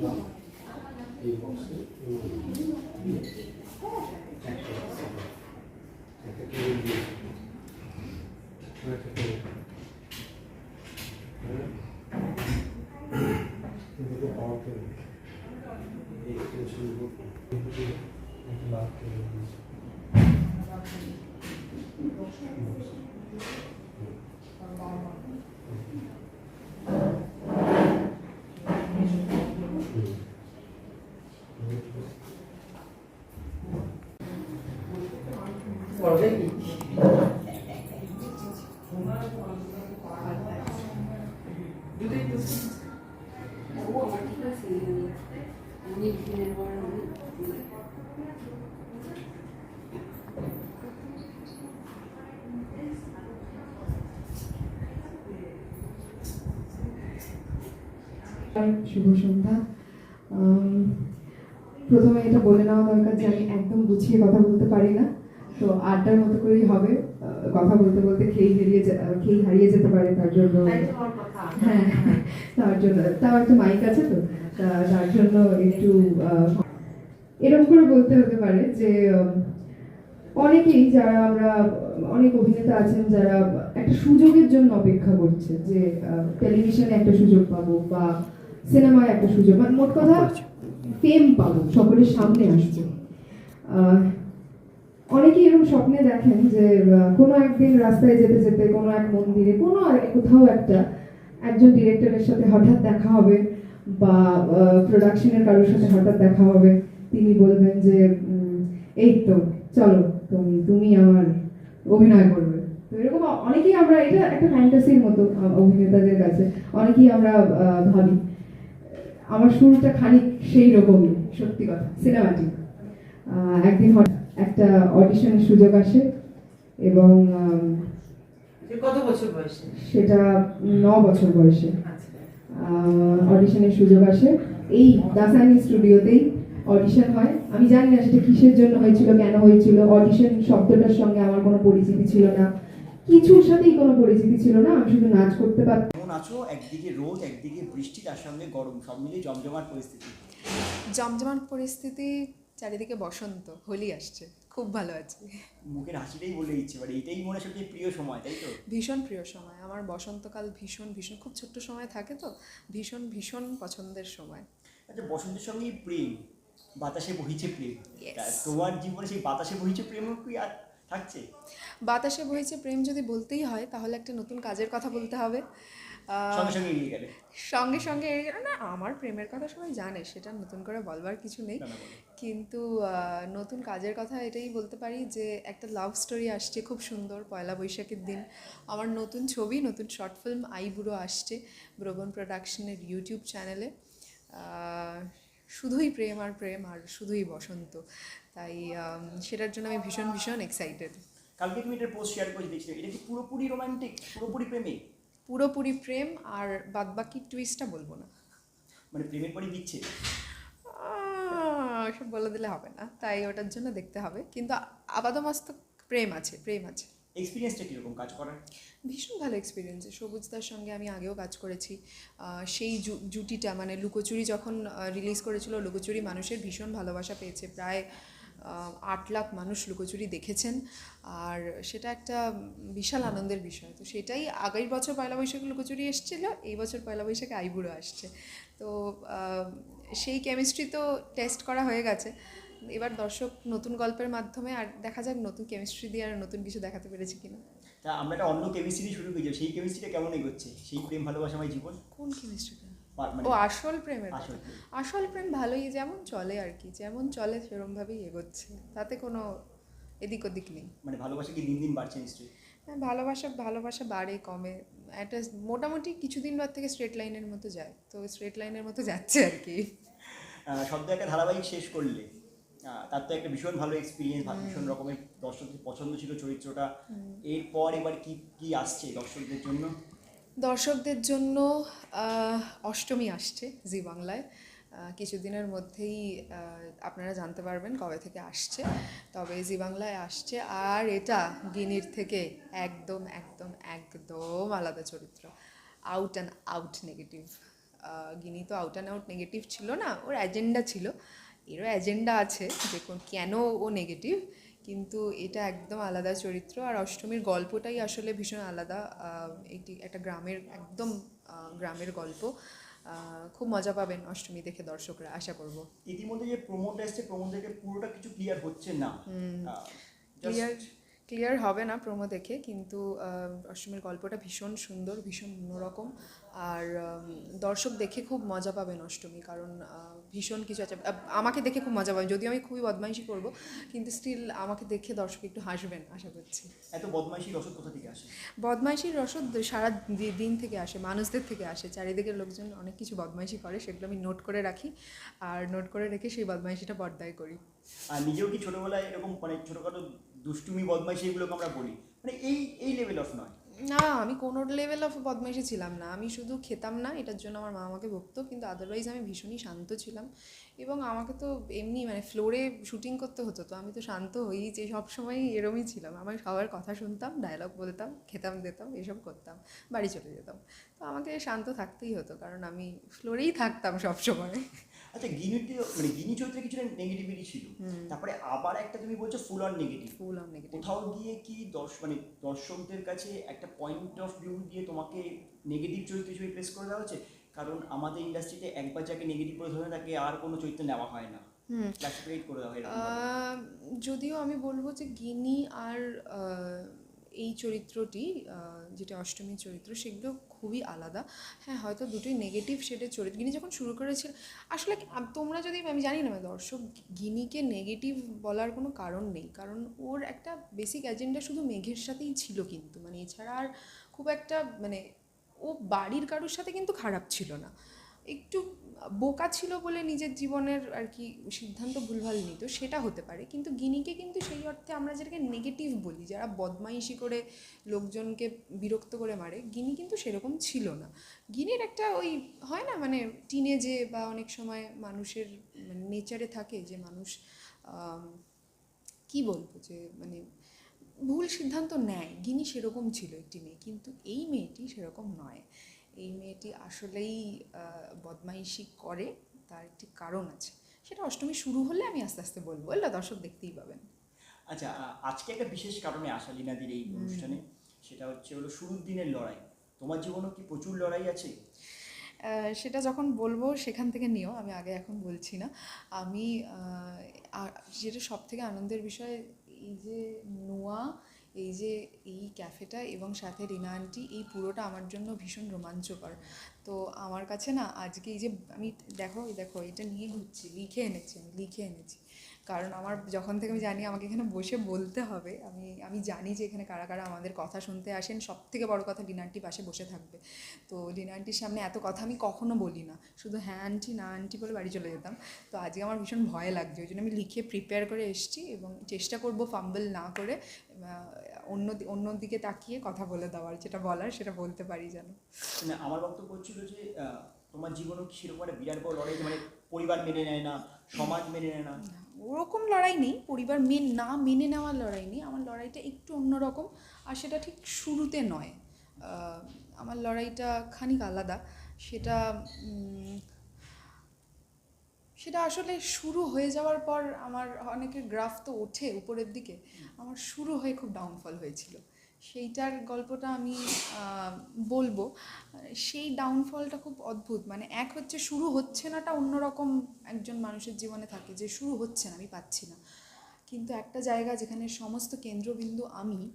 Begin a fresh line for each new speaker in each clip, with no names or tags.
এই বক্সে একটা একটা টেবিল দিয়েছে একটা টেবিল কিন্তু পাওয়ার টেবিল এই টেনশন একটা লাভ টেবিল দিয়েছে
ও আমার ঠিক আছে অনেক দিনের পর আমি
শুভ সন্ধ্যা। প্রথমে এটা বলে নেওয়া দরকার যে আমি একদম গুছিয়ে কথা বলতে পারি না, তো আড্ডার মতো করেই হবে। কথা বলতে বলতে খেয়ে হারিয়ে খেয়ে হারিয়ে যেতে পারে তার জন্য। হ্যাঁ তার জন্য তাও একটা মাইক আছে তো তার জন্য একটু আহ, এরকম করে বলতে হতে পারে যে অনেকেই যারা আমরা অনেক অভিনেতা আছেন যারা একটা সুযোগের জন্য অপেক্ষা করছে যে টেলিভিশনে একটা সুযোগ পাবো বা সিনেমায় একটা সুযোগ মানে মোট কথা ফেম পাবো সকলের সামনে আসব আহ, অনেকেই এরকম স্বপ্নে দেখেন যে কোনো একদিন রাস্তায় যেতে যেতে কোনো এক মন্দিরে, কোনো কোথাও একটা একজন ডিরেক্টরের সাথে হঠাৎ দেখা হবে বা প্রোডাকশনের কারোর সাথে হঠাৎ দেখা হবে, তিনি বলবেন যে এই তো, চলো, তুমি তুমি আমার অভিনয় করবে। তো এরকম অনেকেই আমরা, এটা একটা ফ্যান্টাসির মতো অভিনেতাদের কাছে, অনেকেই আমরা ভাবি। আমার শুরুটা খানিক সেই রকমই, সত্যি কথা সিনেমাটি একদিন হঠাৎ একটা অডিশনের সুযোগ আসে এবং
কত বছর বয়সে?
সেটা ন বছর বয়সে।
আচ্ছা।
অডিশনের সুযোগ আসে। এই দাসানি স্টুডিওতেই অডিশন হয়। আমি জানি না সেটা কিসের জন্য হয়েছিল কেন হয়েছিল। অডিশন শব্দটার সঙ্গে আমার কোনো পরিচিতি ছিল না। কিছুর সাথেই কোনো পরিচিতি ছিল না। আমি শুধু নাচ করতে পারতাম।
আছো একদিকে রোদ একদিকে বৃষ্টি তার সঙ্গে গরম। সব মিলিয়ে জমজমাট পরিস্থিতি।
জমজমাট পরিস্থিতি চারিদিকে বসন্ত হোলি আসছে খুব ভালো আছি।
মুখের হাসিটাই বলে দিচ্ছে মানে এটাই মনে সবচেয়ে প্রিয় সময় তাই তো?
ভীষণ প্রিয় সময় আমার বসন্তকাল ভীষণ ভীষণ খুব ছোট্ট সময় থাকে তো ভীষণ ভীষণ পছন্দের সময়।
আচ্ছা বসন্তের সঙ্গেই প্রেম বাতাসে বহিছে প্রেম। তোমার জীবনে সেই বাতাসে বহিছে প্রেম কি আর থাকছে?
বাতাসে বইছে প্রেম যদি বলতেই হয় তাহলে একটা নতুন কাজের কথা বলতে হবে।
সঙ্গে সঙ্গে এড়িয়ে গেলে।
সঙ্গে সঙ্গে এড়িয়ে গেল। না আমার প্রেমের কথা সবাই জানে সেটা নতুন করে বলবার কিছু নেই। কিন্তু নতুন কাজের কথা এটাই বলতে পারি যে একটা লাভ স্টোরি আসছে খুব সুন্দর পয়লা বৈশাখের দিন। আমার নতুন ছবি নতুন শর্ট ফিল্ম আইবুড়ো আসছে ব্রবন প্রোডাকশনের ইউটিউব চ্যানেলে শুধুই প্রেম আর প্রেম আর শুধুই বসন্ত। তাই সেটার জন্য আমি ভীষণ ভীষণ এক্সাইটেড
কালকে তুমি পোস্ট শেয়ার করে দেখছিলে এটা কি পুরোপুরি রোমান্টিক পুরোপুরি প্রেমে
পুরোপুরি প্রেম আর বাদবাকি টুইস্টটা বলব না।
মানে প্রেমের পরই দিচ্ছে।
সব বলে দিলে হবে না তাই ওটার জন্য দেখতে হবে। কিন্তু আপাতমস্তক প্রেম আছে প্রেম আছে।
এক্সপিরিয়েন্সটা কীরকম কাজ করার?
ভীষণ ভালো এক্সপিরিয়েন্স সবুজদার সঙ্গে আমি আগেও কাজ করেছি। সেই জুটিটা মানে লুকোচুরি যখন রিলিজ করেছিল লুকোচুরি মানুষের ভীষণ ভালোবাসা পেয়েছে। প্রায় আট লাখ মানুষ লুকোচুরি দেখেছেন আর সেটা একটা বিশাল আনন্দের বিষয়। তো সেটাই আগের বছর পয়লা বৈশাখে লুকোচুরি এসেছিল এই বছর পয়লা বৈশাখে আইবুড়ো আসছে। তো সেই কেমিস্ট্রি তো টেস্ট করা হয়ে গেছে। এবার দর্শক নতুন গল্পের মাধ্যমে আর দেখা যাক নতুন কেমিস্ট্রি দিয়ে আর নতুন কিছু দেখাতে পেরেছি কিনা।
তা আমরা একটা অন্য কেমিস্ট্রি শুরু করেছি সেই কেমিস্ট্রিটা কেমন এগোচ্ছে? সেই প্রেম ভালোবাসাময় জীবন?
কোন কেমিস্ট্রিটা ও আসল প্রেমের
আসল প্রেম।
আসল প্রেম ভালোই যেমন চলে আর কি যেমন চলে সেরমভাবেই এগোচ্ছে। তাতে কোনো এদিক ওদিক নেই।
মানে ভালোবাসা কি দিন দিন বাড়ছে নিশ্চয়ই?
হ্যাঁ ভালোবাসা ভালোবাসা বাড়ে কমে। একটা মোটামুটি কিছুদিন বাদ থেকে স্ট্রেট লাইনের মতো যায়। তো স্ট্রেট লাইনের মতো যাচ্ছে আর কি।
সদ্য একটা ধারাবাহিক শেষ করলে তার তো একটা ভীষণ ভালো এক্সপিরিয়েন্স ভীষণ রকমের দর্শকদের পছন্দ ছিল চরিত্রটা। এরপর এবার কি কি আসছে দর্শকদের জন্য?
দর্শকদের জন্য অষ্টমী আসছে জি বাংলায়। কিছুদিনের মধ্যেই আপনারা জানতে পারবেন কবে থেকে আসছে। তবে জি বাংলায় আসছে আর এটা গিনির থেকে একদম একদম একদম আলাদা চরিত্র। আউট অ্যান্ড আউট নেগেটিভ গিনি তো আউট অ্যান্ড আউট নেগেটিভ ছিল না, ওর অ্যাজেন্ডা ছিল। এরও অ্যাজেন্ডা আছে কোন- কেন ও নেগেটিভ কিন্তু এটা একদম আলাদা চরিত্র। আর অষ্টমীর গল্পটাই আসলে ভীষণ আলাদা। এটি একটা গ্রামের একদম গ্রামের গল্প। খুব মজা পাবেন অষ্টমী দেখে দর্শকরা আশা করব।
ইতিমধ্যে যে প্রমোটা আসছে প্রমো থেকে পুরোটা কিছু ক্লিয়ার হচ্ছে না।
ক্লিয়ার ক্লিয়ার হবে না প্রোমো দেখে কিন্তু অষ্টমীর গল্পটা ভীষণ সুন্দর ভীষণ অন্যরকম আর দর্শক দেখে খুব মজা পাবেন অষ্টমী কারণ ভীষণ কিছু আছে। আমাকে দেখে খুব মজা পাবেন। যদিও আমি খুবই বদমাইশি করব কিন্তু স্টিল আমাকে দেখে দর্শক একটু হাসবেন আশা করছি।
এত বদমাইশি রসদ কোথা থেকে আসে?
বদমাইশির রসদ সারা দিন থেকে আসে মানুষদের থেকে আসে। চারিদিকের লোকজন অনেক কিছু বদমাইশি করে সেগুলো আমি নোট করে রাখি। আর নোট করে রেখে সেই বদমাইশিটা পর্দায় করি।
আর নিজেও কি ছোটবেলায় এরকম মানে ছোটখাটো দুষ্টুমি, বদমাইশি এগুলোকে আমরা বলি। মানে এই এই লেভেল অফ নয়।
না, আমি কোনো লেভেল অফ বদমাইশি ছিলাম না। আমি শুধু খেতাম না, এটার জন্য আমার মা আমাকে বকতো কিন্তু আদারওয়াইজ আমি ভীষণই শান্ত ছিলাম। এবং আমাকে তো এমনি মানে ফ্লোরে শুটিং করতে হতো, তো আমি তো শান্ত হই যে সবসময় এরমই ছিলাম। আমি সবার কথা শুনতাম ডায়লগ বলতাম, খেতাম, দিতাম, এসব করতাম, বাড়ি চলে যেতাম। তো আমাকে শান্ত থাকতেই হতো, কারণ আমি ফ্লোরেই থাকতাম সবসময়
আচ্ছা গিনিটি মানে গিনি চরিত্রে কিছুটা নেগেটিভিটি ছিল। তারপরে আবার একটা তুমি বলছো full on negative
full on negative
কোথাও গিয়ে কি দর্শ মানে দর্শকদের কাছে একটা পয়েন্ট অফ ভিউ দিয়ে তোমাকে নেগেটিভ চরিত্র হিসেবে প্লেস করে দেওয়া হচ্ছে কারণ আমাদের ইন্ডাস্ট্রিতে একবার যাকে নেগেটিভ করে ধরে তাকে আর কোনো চরিত্র নেওয়া হয় না। ক্লাসিফাইড করে দেওয়া হয়
যদিও আমি বলব যে গিনি আর এই চরিত্রটি যেটা অষ্টমীর চরিত্র সেগুলো খুবই আলাদা। হ্যাঁ হয়তো দুটোই নেগেটিভ শেডের চরিত্র। গিনি যখন শুরু করেছিল, আসলে তোমরা যদি, আমি জানি না মানে দর্শক গিনিকে নেগেটিভ বলার কোনো কারণ নেই। কারণ ওর একটা বেসিক এজেন্ডা শুধু মেঘের সাথেই ছিল কিন্তু। মানে এছাড়া আর খুব একটা মানে ও বাড়ির কারোর সাথে কিন্তু খারাপ ছিল না। একটু বোকা ছিল বলে নিজের জীবনের আর কি সিদ্ধান্ত ভুলভাল নিত সেটা হতে পারে। কিন্তু গিনিকে কিন্তু সেই অর্থে আমরা যেটাকে নেগেটিভ বলি, যারা বদমাইশি করে লোকজনকে বিরক্ত করে মারে, গিনি কিন্তু সেরকম ছিল না। গিনির একটা ওই হয় না মানে টিনেজে বা অনেক সময় মানুষের মানে নেচারে থাকে যে মানুষ কি বলব যে মানে ভুল সিদ্ধান্ত নেয়। গিনি সেরকম ছিল একটি মেয়ে, কিন্তু এই মেয়েটি সেরকম নয়। এই মেয়েটি আসলেই বদমাইশি করে তার একটি কারণ আছে। সেটা অষ্টমী শুরু হলে আমি আস্তে আস্তে বলব এলা দর্শক দেখতেই পাবেন।
আচ্ছা আজকে একটা বিশেষ কারণে আসা লিনাদির এই অনুষ্ঠানে সেটা হচ্ছে হলো শুরুর দিনের লড়াই। তোমার জীবনেও কি প্রচুর লড়াই আছে?
সেটা যখন বলব সেখান থেকে নিও আমি আগে এখন বলছি না। আমি যেটা সব থেকে আনন্দের বিষয় এই যে নোয়া এই যে এই ক্যাফেটা এবং সাথে রিনা আন্টি, এই পুরোটা আমার জন্য ভীষণ রোমাঞ্চকর। তো আমার কাছে না, আজকে এই যে আমি, দেখো দেখো, এটা নিয়ে ঘুরছি, লিখে এনেছি আমি, লিখে এনেছি। কারণ আমার যখন থেকে আমি জানি আমাকে এখানে বসে বলতে হবে, আমি আমি জানি যে এখানে কারা কারা আমাদের কথা শুনতে আসেন সব থেকে বড় কথা আন্টি পাশে বসে থাকবে। তো লিনা আন্টির সামনে এত কথা আমি কখনো বলি না, শুধু হ্যাঁ আন্টি, না আন্টি বলে বাড়ি চলে যেতাম। তো আজকে আমার ভীষণ ভয় লাগছে ওই জন্য আমি লিখে প্রিপেয়ার করে এসেছি এবং চেষ্টা করব ফাম্বল না করে অন্য অন্য দিকে তাকিয়ে কথা বলে দেওয়ার, যেটা বলার সেটা বলতে পারি যেন।
মানে আমার বক্তব্য ছিল যে তোমার জীবনেও কি সেরকম একটা বিরাট বড় লড়াই মানে পরিবার মেনে নেয় না, সমাজ মেনে নেয় না।
ওরকম লড়াই নেই, পরিবার মেন, না মেনে নেওয়ার লড়াই নেই। আমার লড়াইটা একটু অন্যরকম, আর সেটা ঠিক শুরুতে নয়। আমার লড়াইটা খানিক আলাদা। সেটা সেটা আসলে শুরু হয়ে যাওয়ার পর আমার অনেকের গ্রাফ তো ওঠে উপরের দিকে। আমার শুরু হয়ে খুব ডাউনফল হয়েছিল। সেইটার গল্পটা আমি বলব। সেই ডাউনফলটা খুব অদ্ভুত। মানে এক হচ্ছে শুরু হচ্ছে নাটা অন্যরকম একজন মানুষের জীবনে থাকে যে শুরু হচ্ছে না, আমি পাচ্ছি না। কিন্তু একটা জায়গা যেখানে সমস্ত কেন্দ্রবিন্দু আমি,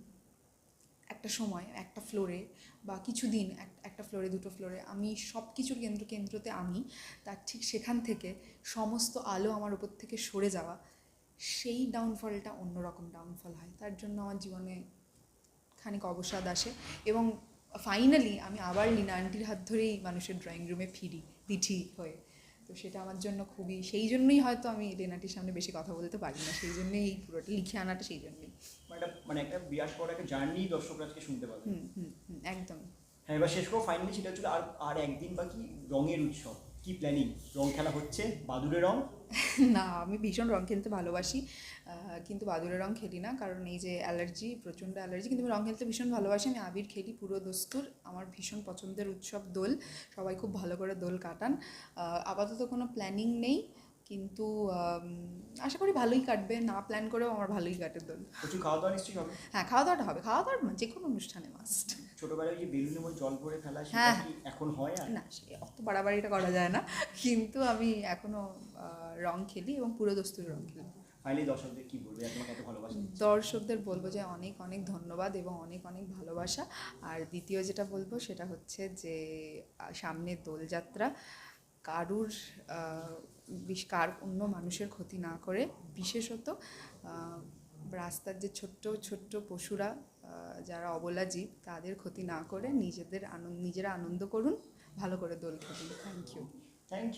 একটা সময়, একটা ফ্লোরে বা কিছুদিন এক- একটা ফ্লোরে দুটো ফ্লোরে আমি সব কিছুর কেন্দ্র, কেন্দ্রতে আমি, তার ঠিক সেখান থেকে সমস্ত আলো আমার উপর থেকে সরে যাওয়া, সেই ডাউনফলটা অন্যরকম ডাউনফল হয়। তার জন্য আমার জীবনে খানিক অবসাদ আসে এবং ফাইনালি আমি আবার লীনা আন্টির হাত ধরেই মানুষের ড্রয়িং রুমে ফিরি দিঠি হয়ে। তো সেটা আমার জন্য খুবই সেই জন্যই হয়তো আমি লেনাটির সামনে বেশি কথা বলতে পারি না সেই জন্যই এই পুরোটা লিখে আনাটা সেই জন্যই।
মানে একটা মানে একটা বিরাট বড় একটা জার্নি দর্শকরা আজকে শুনতে পাবে
হুম হুম একদম।
হ্যাঁ এবার শেষ করব ফাইনালি সেটা হচ্ছিল আর আর একদিন বাকি রঙের উৎসব। কি প্ল্যানিং রং খেলা হচ্ছে, বাদুড়ে রং?
না, আমি ভীষণ রং খেলতে ভালোবাসি। কিন্তু বাদুড়ের রং খেলি না, কারণ এই যে অ্যালার্জি, প্রচণ্ড অ্যালার্জি, কিন্তু আমি রং খেলতে ভীষণ ভালোবাসি। আমি আবির খেলি পুরো দস্তুর, আমার ভীষণ পছন্দের উৎসব দোল। সবাই খুব ভালো করে দোল কাটান। আপাতত কোনো প্ল্যানিং নেই। কিন্তু আশা করি ভালোই কাটবে। না প্ল্যান করেও আমার ভালোই কাটে দোল।
প্রচুর খাওয়া দাওয়া নিশ্চয়ই হবে?
হ্যাঁ খাওয়া দাওয়াটা হবে। খাওয়া দাওয়ার যে কোনো অনুষ্ঠানে মাস্ট
ছোটবেলায় যে বেলুনের মধ্যে জল ভরে ফেলা সেটা
হ্যাঁ।
কি এখন হয় আর?
না সে অত বাড়াবাড়িটা করা যায় না। কিন্তু আমি এখনও রং খেলি এবং পুরো দস্তুর রং খেলি।
ফাইনালি দর্শকদের কি বলবে? তোমাকে এত ভালোবাসা
দর্শকদের বলব যে অনেক অনেক ধন্যবাদ এবং অনেক অনেক ভালোবাসা। আর দ্বিতীয় যেটা বলব সেটা হচ্ছে যে সামনে দোলযাত্রা কারুর বিশ- কার অন্য মানুষের ক্ষতি না করে, বিশেষত রাস্তার যে ছোট্ট ছোট্ট পশুরা যারা অবলা জীব, তাদের ক্ষতি না করে নিজেদের আনন্দ, নিজেরা আনন্দ করুন, ভালো করে দোল খেলুন থ্যাংক ইউ
থ্যাংক